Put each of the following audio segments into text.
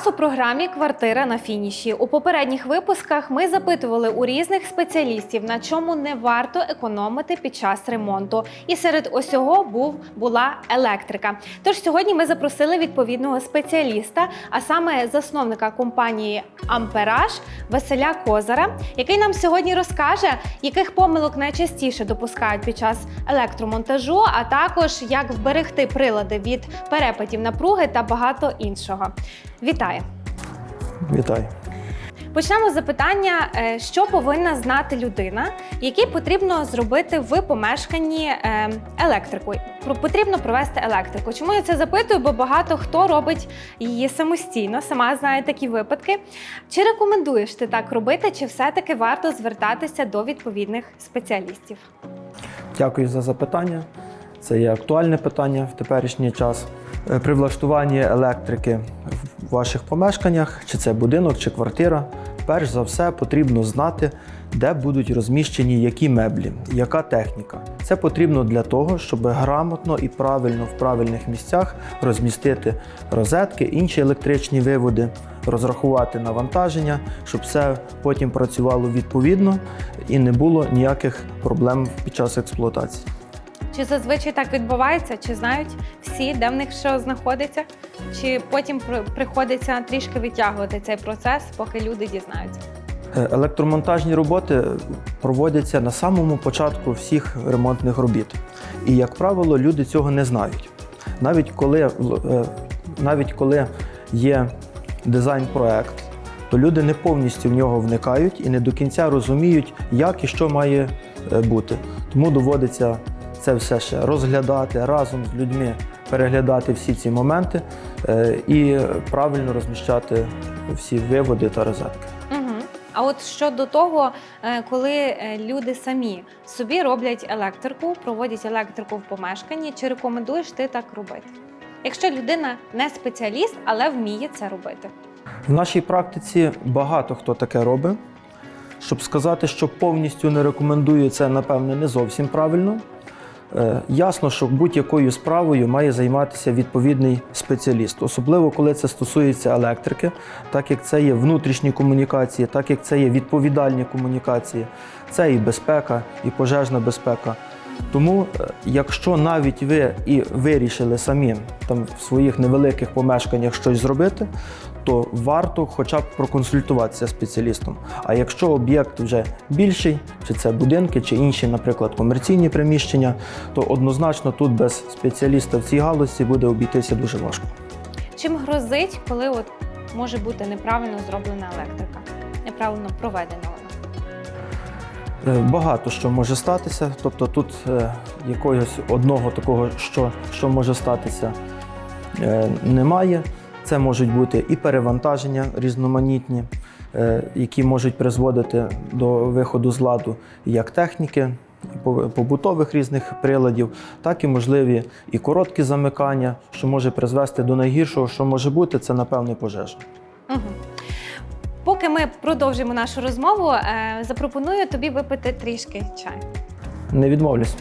Вас у програмі Квартира на фініші. У попередніх випусках ми запитували у різних спеціалістів, на чому не варто економити під час ремонту. І серед усього був була електрика. Тож сьогодні ми запросили відповідного спеціаліста, а саме засновника компанії Ампераж Василя Козара, який нам сьогодні розкаже, яких помилок найчастіше допускають під час електромонтажу, а також як вберегти прилади від перепадів напруги та багато іншого. Вітаю! Вітаю. Почнемо з запитання, е, що повинна знати людина, які потрібно зробити в помешканні е, електрику. Потрібно провести електрику. Чому я це запитую? Бо багато хто робить її самостійно, сама знає такі випадки. Чи рекомендуєш ти так робити, чи все-таки варто звертатися до відповідних спеціалістів? Дякую за запитання. Це є актуальне питання в теперішній час. Е, При влаштуванні електрики в ваших помешканнях, чи це будинок, чи квартира, перш за все потрібно знати, де будуть розміщені які меблі, яка техніка. Це потрібно для того, щоб грамотно і правильно в правильних місцях розмістити розетки, інші електричні виводи, розрахувати навантаження, щоб все потім працювало відповідно і не було ніяких проблем під час експлуатації. Чи зазвичай так відбувається? Чи знають всі, де в них що знаходиться? Чи потім приходиться трішки витягувати цей процес, поки люди дізнаються? Е, Електромонтажні роботи проводяться на самому початку всіх ремонтних робіт. І, як правило, люди цього не знають. Навіть коли, е, навіть коли є дизайн-проект, то люди не повністю в нього вникають і не до кінця розуміють, як і що має е, бути. Тому доводиться це все ще розглядати разом з людьми, переглядати всі ці моменти е, і правильно розміщати всі виводи та розетки. А от щодо того, е, коли е, люди самі собі роблять електрику, проводять електрику в помешканні, чи рекомендуєш ти так робити? Якщо людина не спеціаліст, але вміє це робити. В нашій практиці багато хто таке робить. Щоб сказати, що повністю не рекомендую, це напевне не зовсім правильно. Е, Ясно, що будь-якою справою має займатися відповідний спеціаліст, особливо коли це стосується електрики, так як це є внутрішні комунікації, так як це є відповідальні комунікації, це і безпека, і пожежна безпека. Тому, е, якщо навіть ви і вирішили самі там в своїх невеликих помешканнях щось зробити, то варто хоча б проконсультуватися з спеціалістом. А якщо об'єкт вже більший, чи це будинки, чи інші, наприклад, комерційні приміщення, то однозначно тут без спеціаліста в цій галузі буде обійтися дуже важко. Чим грозить, коли от може бути неправильно зроблена електрика, неправильно проведена вона? Е, Багато що може статися, тобто тут е, якогось одного такого, що, що може статися, е, немає. Це можуть бути і перевантаження різноманітні, е, які можуть призводити до виходу з ладу як техніки, побутових різних приладів, так і можливі і короткі замикання, що може призвести до найгіршого, що може бути, це напевне пожежа. Угу. Поки ми продовжимо нашу розмову, е, запропоную тобі випити трішки чаю. Не відмовлюсь.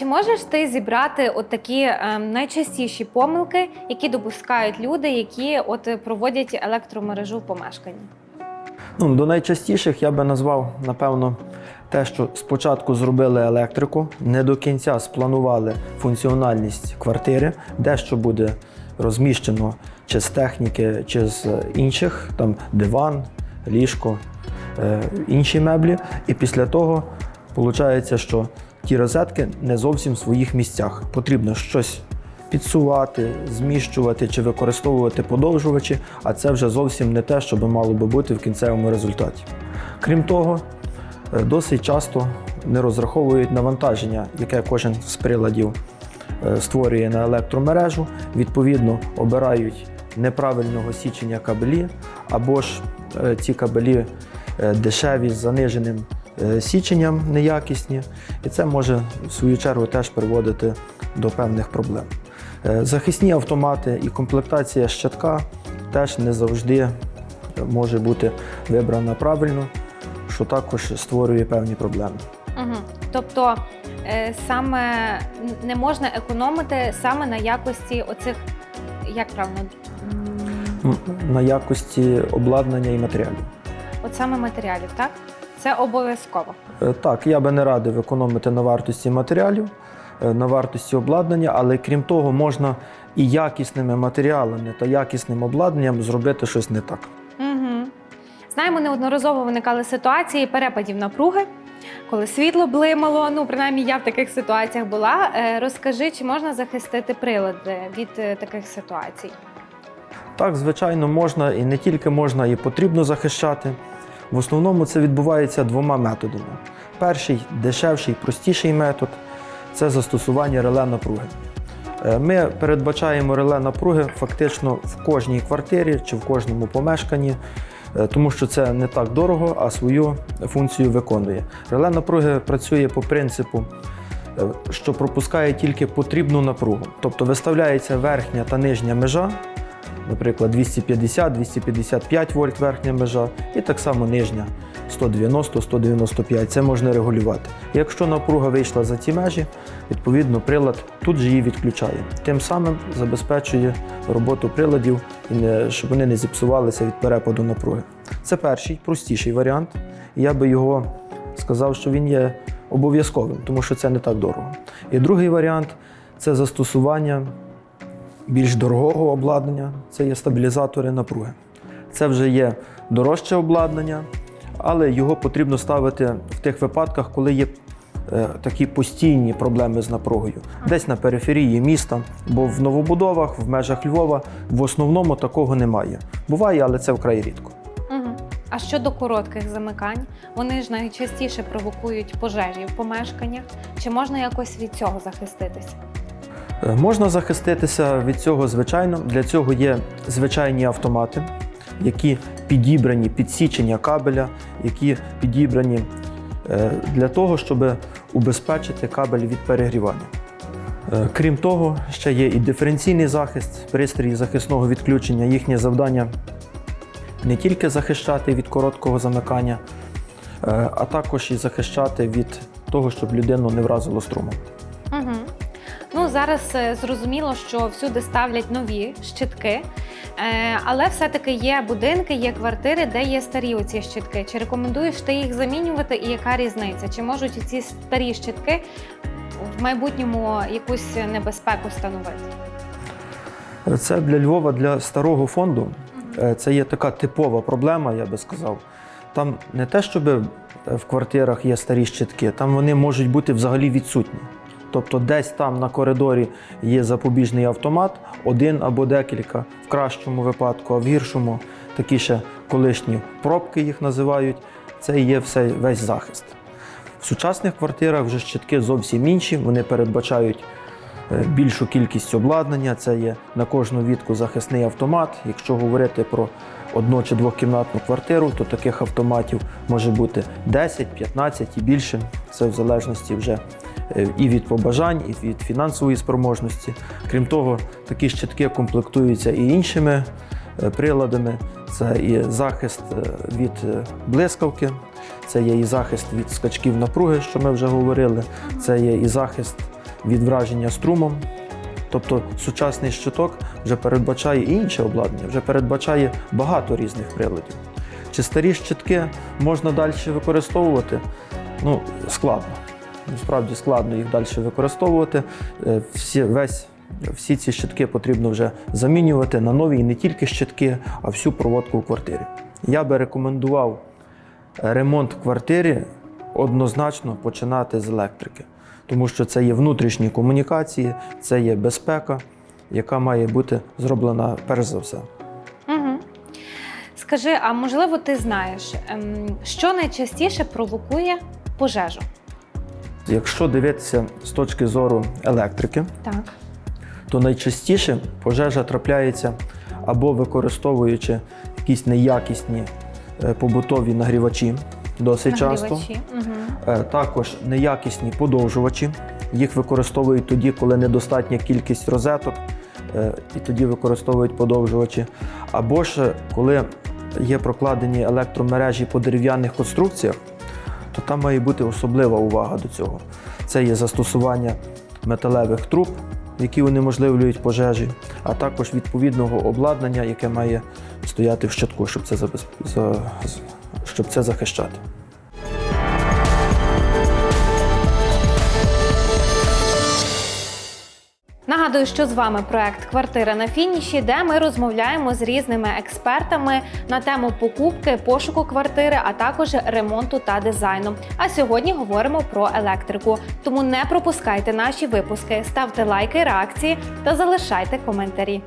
Чи можеш ти зібрати от такі е, найчастіші помилки, які допускають люди, які от проводять електромережу в помешканні? Ну, до найчастіших я би назвав, напевно, те, що спочатку зробили електрику, не до кінця спланували функціональність квартири, де що буде розміщено чи з техніки, чи з інших, там диван, ліжко, е, інші меблі. І після того виходить, що ті розетки не зовсім в своїх місцях. Потрібно щось підсувати, зміщувати чи використовувати подовжувачі, а це вже зовсім не те, що мало би бути в кінцевому результаті. Крім того, е, досить часто не розраховують навантаження, яке кожен з приладів е, створює на електромережу. Відповідно, обирають неправильного січення кабелі, або ж е, ці кабелі дешеві з заниженим січенням, неякісні, і це може в свою чергу теж приводити до певних проблем. Е, Захисні автомати і комплектація щитка теж не завжди може бути вибрана правильно, що також створює певні проблеми. Угу. Тобто е, саме не можна економити саме на якості оцих, як правильно, На якості обладнання і матеріалів. от саме матеріалів, так? Це обов'язково. Е, Так, я би не радив економити на вартості матеріалів, е, на вартості обладнання, але крім того, можна і якісними матеріалами та якісним обладнанням зробити щось не так. Угу. Знаємо, неодноразово виникали ситуації перепадів напруги, коли світло блимало. Ну, принаймні, я в таких ситуаціях була. Е, Розкажи, чи можна захистити прилади від таких ситуацій? Так, звичайно, можна і не тільки можна, і потрібно захищати. В основному це відбувається двома методами. Перший дешевший, простіший метод це застосування реле напруги. Е, Ми передбачаємо реле напруги фактично в кожній квартирі чи в кожному помешканні, е, тому що це не так дорого, а свою функцію виконує. Реле напруги працює по принципу, е, що пропускає тільки потрібну напругу. Тобто виставляється верхня та нижня межа, наприклад, 250-255 вольт верхня межа, і так само нижня 190-195. Це можна регулювати. Якщо напруга вийшла за ці межі, відповідно прилад тут же її відключає. Тим самим забезпечує роботу приладів, щоб вони не зіпсувалися від перепаду напруги. Це перший, простіший варіант. Я би його сказав, що він є обов'язковим, тому що це не так дорого. І другий варіант це застосування більш дорогого обладнання це є стабілізатори напруги. Це вже є дорожче обладнання, але його потрібно ставити в тих випадках, коли є е, такі постійні проблеми з напругою, десь на периферії міста, бо в новобудовах, в межах Львова в основному такого немає. Буває, але це вкрай рідко. А щодо коротких замикань, вони ж найчастіше провокують пожежі в помешканнях. Чи можна якось від цього захиститися? Е, Можна захиститися від цього звичайно. Для цього є звичайні автомати, які підібрані під січення кабеля, які підібрані е, для того, щоб убезпечити кабель від перегрівання. Е, Крім того, ще є і диференційний захист, пристрій захисного відключення. Їхнє завдання не тільки захищати від короткого замикання, а також і захищати від того, щоб людину не вразило струмом. Угу. Зараз е, зрозуміло, що всюди ставлять нові щитки, е, але все-таки є будинки, є квартири, де є старі оці щитки. Чи рекомендуєш ти їх замінювати і яка різниця? Чи можуть ці старі щитки в майбутньому якусь небезпеку становити? Це для Львова, для старого фонду. е, Це є така типова проблема, я би сказав. Там не те, щоб в квартирах є старі щитки, там вони можуть бути взагалі відсутні. Тобто, десь там на коридорі є запобіжний автомат, один або декілька, в кращому випадку, а в гіршому такі ще колишні пробки їх називають. Це є все, весь захист. В сучасних квартирах вже щитки зовсім інші, вони передбачають е, більшу кількість обладнання. Це є на кожну вітку захисний автомат. Якщо говорити про одну чи двокімнатну квартиру, то таких автоматів може бути 10, 15 і більше. Це в залежності вже і від побажань, і від фінансової спроможності. Крім того, такі щитки комплектуються і іншими е, приладами. Це і захист е, від е, блискавки, це є і захист від скачків напруги, що ми вже говорили, це є і захист від враження струмом. Тобто сучасний щиток вже передбачає і інше обладнання, вже передбачає багато різних приладів. Чи старі щитки можна далі використовувати? Ну, складно. Насправді складно їх далі використовувати. Е, Всі, весь, всі ці щитки потрібно вже замінювати на нові і не тільки щитки, а всю проводку в квартирі. Я би рекомендував ремонт в квартирі однозначно починати з електрики, тому що це є внутрішні комунікації, це є безпека, яка має бути зроблена перш за все. Скажи, а можливо, ти знаєш, ем, що найчастіше провокує пожежу? Якщо дивитися з точки зору електрики, Так. то найчастіше пожежа трапляється або використовуючи якісь неякісні е, побутові нагрівачі, досить часто. Угу. Також неякісні подовжувачі. Їх використовують тоді, коли недостатня кількість розеток, е, і тоді використовують подовжувачі. Або ж коли є прокладені електромережі по дерев'яних конструкціях, то там має бути особлива увага до цього. Це є застосування металевих труб, які унеможливлюють пожежі, а також відповідного обладнання, яке має стояти в щитку, щоб це, щоб це захищати. Нагадую, що з вами проект Квартира на фініші, де ми розмовляємо з різними експертами на тему покупки, пошуку квартири, а також ремонту та дизайну. А сьогодні говоримо про електрику. Тому не пропускайте наші випуски, ставте лайки, реакції та залишайте коментарі.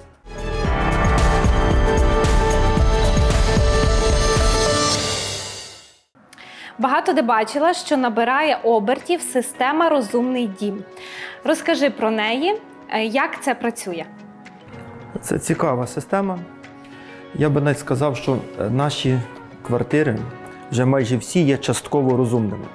Багато де бачила, що набирає обертів система Розумний дім. Розкажи про неї, як це працює. Це цікава система. Я би навіть сказав, що е, наші квартири вже майже всі є частково розумними.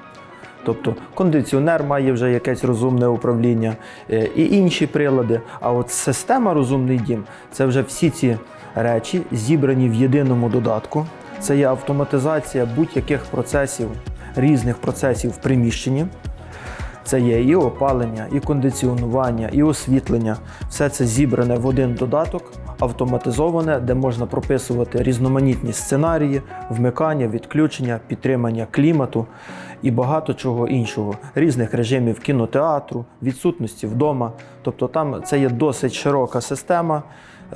Тобто кондиціонер має вже якесь розумне управління е, і інші прилади. А от система Розумний дім це вже всі ці речі зібрані в єдиному додатку. Це є автоматизація будь-яких процесів, різних процесів в приміщенні. Це є і опалення, і кондиціонування, і освітлення. Все це зібране в один додаток, автоматизоване, де можна прописувати різноманітні сценарії, вмикання, відключення, підтримання клімату і багато чого іншого, різних режимів кінотеатру, відсутності вдома. Тобто там це є досить широка система.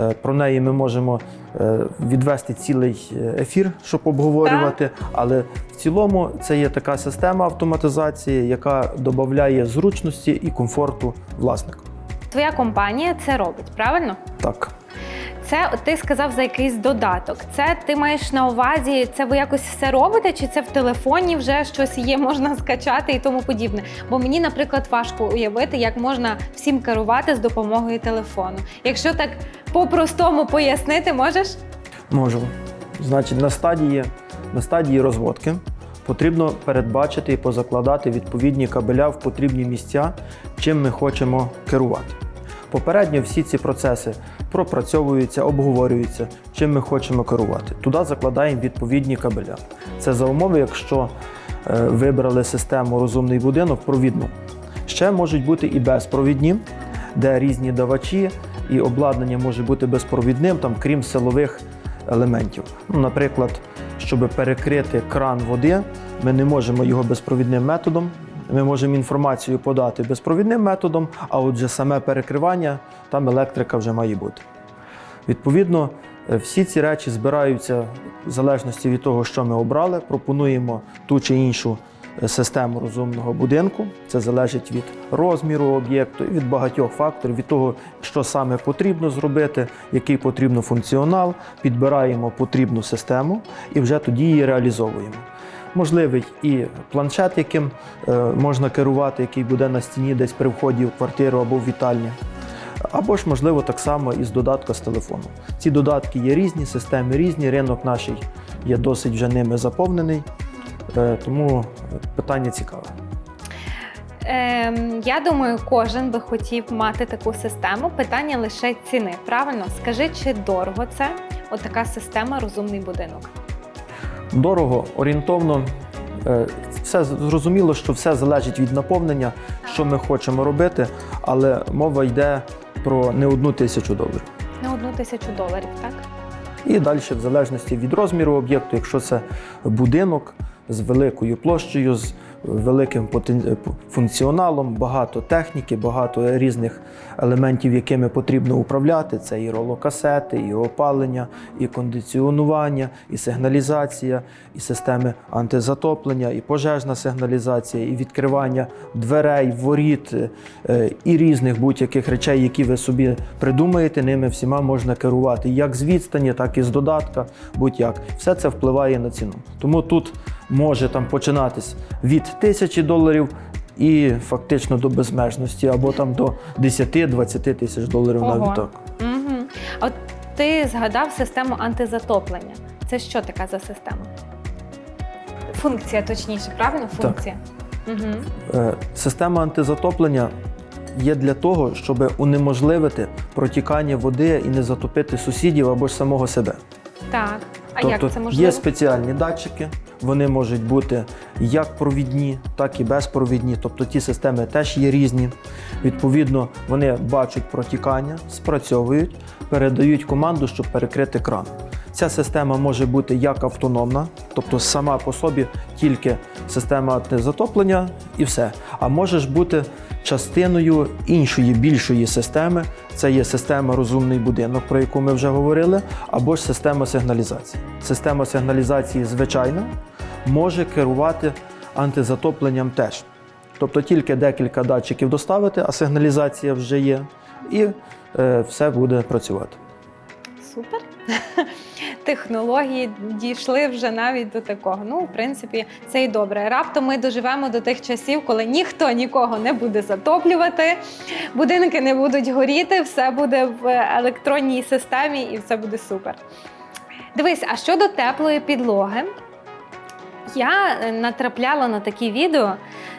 Е, Про неї ми можемо е, відвести цілий е, ефір, щоб обговорювати. Але в цілому це є така система автоматизації, яка додає зручності і комфорту власнику. Твоя компанія це робить, правильно? Так. Це ти сказав за якийсь додаток. Це ти маєш на увазі, це ви якось все робите, чи це в телефоні вже щось є, можна скачати і тому подібне. Бо мені, наприклад, важко уявити, як можна всім керувати з допомогою телефону. Якщо так по-простому пояснити, можеш? Можу. Значить, на стадії, на стадії розводки потрібно передбачити і позакладати відповідні кабеля в потрібні місця, чим ми хочемо керувати. Попередньо всі ці процеси пропрацьовуються, обговорюються, чим ми хочемо керувати. Туди закладаємо відповідні кабеля. Це за умови, якщо е, вибрали систему розумний будинок провідну. Ще можуть бути і безпровідні, де різні давачі і обладнання може бути безпровідним, там, крім силових елементів. Ну, наприклад, щоб перекрити кран води, ми не можемо його безпровідним методом. Ми можемо інформацію подати безпровідним методом, а отже, саме перекривання там електрика вже має бути. Відповідно, е, всі ці речі збираються в залежності від того, що ми обрали. Пропонуємо ту чи іншу е, систему розумного будинку. Це залежить від розміру об'єкту від багатьох факторів, від того, що саме потрібно зробити, який потрібно функціонал. Підбираємо потрібну систему і вже тоді її реалізовуємо. Можливий і планшет, яким е, можна керувати, який буде на стіні десь при вході в квартиру або в вітальню. Або ж, можливо, так само із додатка з телефону. Ці додатки є різні, системи різні, ринок наш є досить вже ними заповнений, е, тому питання цікаве. Ем, я думаю, кожен би хотів мати таку систему. Питання лише ціни. Правильно, скажи, чи дорого це? От така система розумний будинок. Дорого, орієнтовно. е, Все зрозуміло, що все залежить від наповнення. що ми хочемо робити, але мова йде про не одну тисячу доларів. Не одну тисячу доларів, так? І далі, в залежності від розміру об'єкту, якщо це будинок з великою площею, з великим функціоналом, багато техніки, багато різних елементів, якими потрібно управляти. Це і ролокасети, і опалення, і кондиціонування, і сигналізація, і системи антизатоплення, і пожежна сигналізація, і відкривання дверей, воріт, е, і різних будь-яких речей, які ви собі придумаєте, ними всіма можна керувати як з відстані, так і з додатка, будь-як. Все це впливає на ціну. Тому тут може там починатись від тисячі доларів. І фактично до безмежності, або там до 10-20 тисяч доларів Ого. навіть так. Угу. А от ти згадав систему антизатоплення. Це що така за система? Функція, точніше, правильно? Функція. Угу. Е, Система антизатоплення є для того, щоб унеможливити протікання води і не затопити сусідів або ж самого себе. Так. А тобто як це можливо? є спеціальні датчики, вони можуть бути як провідні, так і безпровідні. Тобто ті системи теж є різні. Відповідно, вони бачать протікання, спрацьовують, передають команду, щоб перекрити кран. Ця система може бути як автономна, тобто сама по собі тільки система затоплення і все. А може ж бути частиною іншої більшої системи. Це є система розумний будинок, про яку ми вже говорили, або ж система сигналізації. Система сигналізації звичайна може керувати антизатопленням теж. Тобто тільки декілька датчиків доставити, а сигналізація вже є, і е, все буде працювати. Супер. Технології дійшли вже навіть до такого. Ну, в принципі, це і добре. Раптом ми доживемо до тих часів, коли ніхто нікого не буде затоплювати, будинки не будуть горіти, все буде в електронній системі і все буде супер. Дивись, а щодо теплої підлоги, я е, натрапляла на такі відео,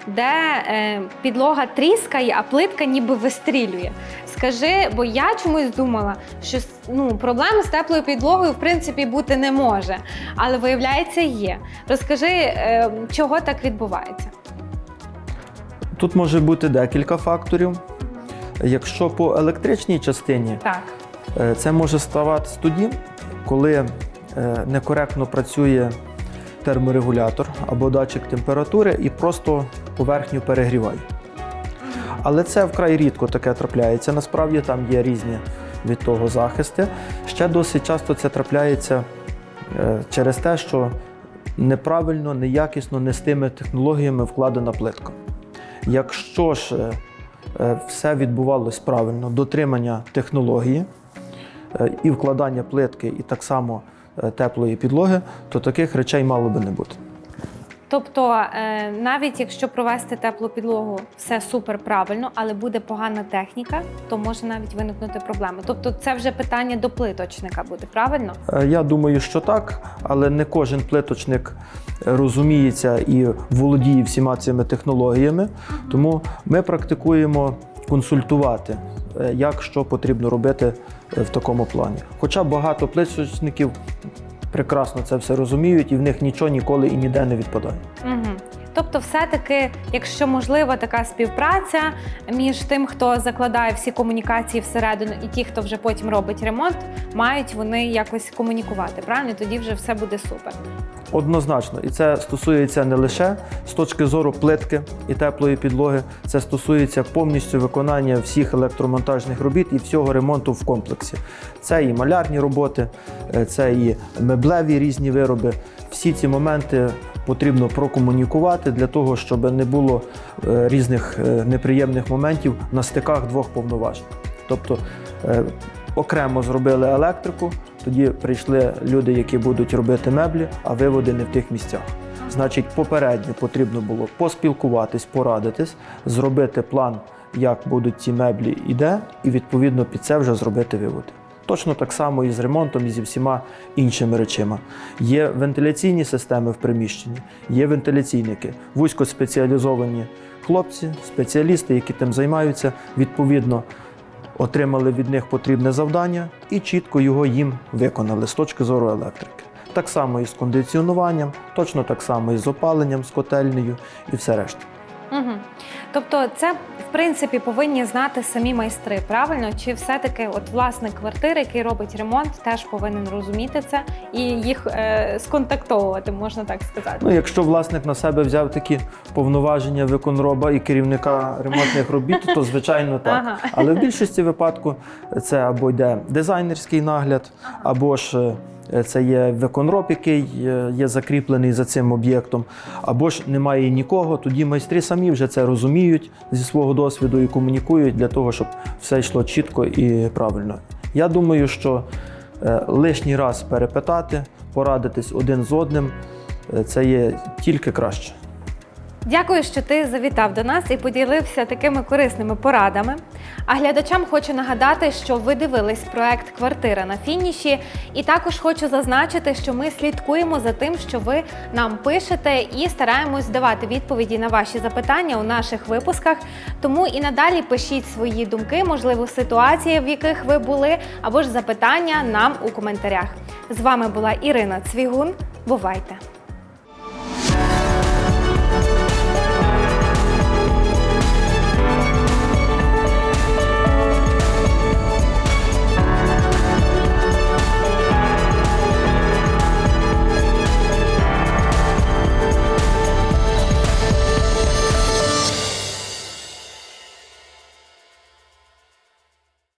де е, підлога тріскає, а плитка ніби вистрілює. Скажи, бо я чомусь думала, що ну, проблем з теплою підлогою в принципі бути не може, але виявляється, є. Розкажи, е, чого так відбувається? Тут може бути декілька факторів. Якщо по електричній частині, Так. Е, Це може ставатися тоді, коли е, некоректно працює терморегулятор або датчик температури і просто поверхню перегріває. Але це вкрай рідко таке трапляється. Насправді там є різні від того захисти. Ще досить часто це трапляється е, через те, що неправильно, неякісно, не з тими технологіями вкладена плитка. Якщо ж е, е, все відбувалось правильно, дотримання технології і вкладання плитки, і так само теплої підлоги, то таких речей мало би не бути. Тобто, е, навіть якщо провести теплу підлогу, все супер правильно, але буде погана техніка, то може навіть виникнути проблеми. Тобто, це вже питання до плиточника буде, правильно? Е, Я думаю, що так, але не кожен плиточник розуміється і володіє всіма цими технологіями. Тому ми практикуємо консультувати, е, як що потрібно робити е, в такому плані. Хоча багато плиточників прекрасно це все розуміють, і в них нічого ніколи і ніде не відпадає. Угу. Тобто, все-таки, якщо можлива така співпраця між тим, хто закладає всі комунікації всередину, і ті, хто вже потім робить ремонт, мають вони якось комунікувати. Правильно, тоді вже все буде супер. Однозначно, і це стосується не лише з точки зору плитки і теплої підлоги, це стосується повністю виконання всіх електромонтажних робіт і всього ремонту в комплексі. Це і малярні роботи, е, це і меблеві різні вироби. Всі ці моменти потрібно прокомунікувати для того, щоб не було е, різних е, неприємних моментів на стиках двох повноважень. Тобто е, окремо зробили електрику, тоді прийшли люди, які будуть робити меблі, а виводи не в тих місцях. Значить, попередньо потрібно було поспілкуватись, порадитись, зробити план, як будуть ці меблі і де, і відповідно під це вже зробити виводи. Точно так само і з ремонтом, і зі всіма іншими речами. Є вентиляційні системи в приміщенні, є вентиляційники, вузькоспеціалізовані хлопці, спеціалісти, які тим займаються, відповідно отримали від них потрібне завдання і чітко його їм виконали з точки зору електрики. Так само і з кондиціонуванням, точно так само і з опаленням, з котельнею і все решта. Угу. Тобто, це в принципі повинні знати самі майстри, правильно? Чи все-таки от власник квартири, який робить ремонт, теж повинен розуміти це і їх е, сконтактовувати, можна так сказати. Ну, якщо власник на себе взяв такі повноваження виконроба і керівника ремонтних робіт, то звичайно так. Ага. Але в більшості випадку це або йде дизайнерський нагляд, або ж е, це є виконроб, який е, є закріплений за цим об'єктом, або ж немає нікого. Тоді майстри самі вже це розуміють зі свого досвіду і комунікують для того, щоб все йшло чітко і правильно. Я думаю, що е, лишній раз перепитати, порадитись один з одним е, це є тільки краще. Дякую, що ти завітав до нас і поділився такими корисними порадами. А глядачам хочу нагадати, що ви дивились проект Квартира на фініші, і також хочу зазначити, що ми слідкуємо за тим, що ви нам пишете, і стараємось давати відповіді на ваші запитання у наших випусках. Тому і надалі пишіть свої думки, можливо, ситуації, в яких ви були, або ж запитання нам у коментарях. З вами була Ірина Цвігун. Бувайте!